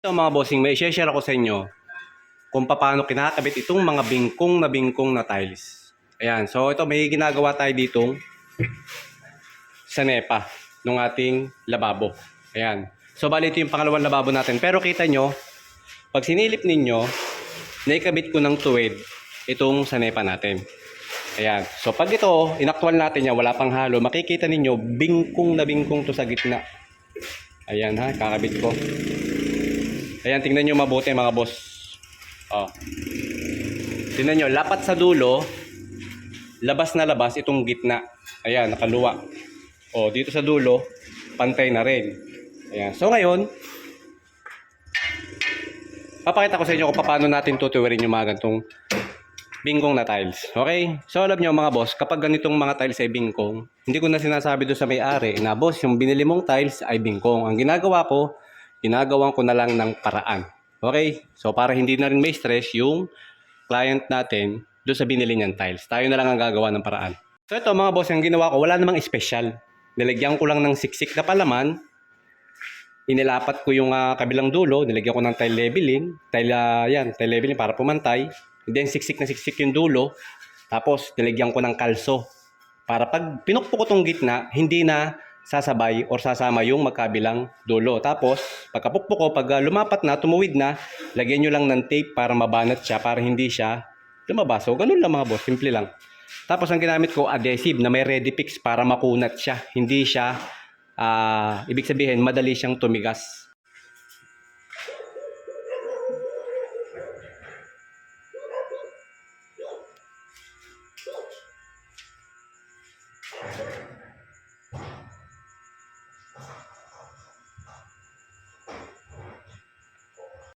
Ito mga bossing, may share ako sa inyo kung paano kinakabit itong mga bingkong na bingkong na tiles. Ayan, so ito may ginagawa tayo ditong sa NEPA ng ating lababo. Ayan. So bali ito yung pangalawang lababo natin. Pero kita nyo, pag sinilip ninyo, naikabit ko ng tuwid itong sa NEPA natin. Ayan. So pag ito, inaktwal natin yan, wala pang halo, makikita ninyo, bingkong na bingkong to sa gitna. Ayan ha, kakabit ko. Ayan, tingnan nyo mabuti mga boss. Oh. Tingnan nyo, lapat sa dulo, labas na labas itong gitna. Ayan, nakaluwa. O, dito sa dulo, pantay na rin. Ayan. So ngayon, papakita ko sa inyo kung paano natin tutuwirin yung mga gantong bingkong na tiles. Okay? So alam nyo mga boss, kapag ganitong mga tiles ay bingkong, hindi ko na sinasabi doon sa may-ari na boss, yung binili mong tiles ay bingkong. Ang ginagawa ko, ginagawan ko na lang ng paraan. Okay? So para hindi na rin may stress yung client natin doon sa binili niyang tiles. Tayo na lang ang gagawa ng paraan. So ito mga boss, ang ginawa ko, wala namang special. Nilagyan ko lang ng siksik na palaman. Inilapat ko yung ah, kabilang dulo, nilagyan ko ng tile leveling. Tile, ah, yan, tile leveling para pumantay. And then siksik na siksik yung dulo. Tapos nilagyan ko ng kalso. Para pag pinukpok ko tong gitna, hindi na sasabay or sasama yung magkabilang dulo. Tapos, pagkapukpok ko, pag ah, lumapat na, tumuwid na, lagyan nyo lang ng tape para mabanat siya, para hindi siya lumabas. So, ganun lang mga boss, simple lang. Tapos, ang ginamit ko, adhesive na may ready fix para makunat siya. Hindi siya, uh, ibig sabihin, madali siyang tumigas.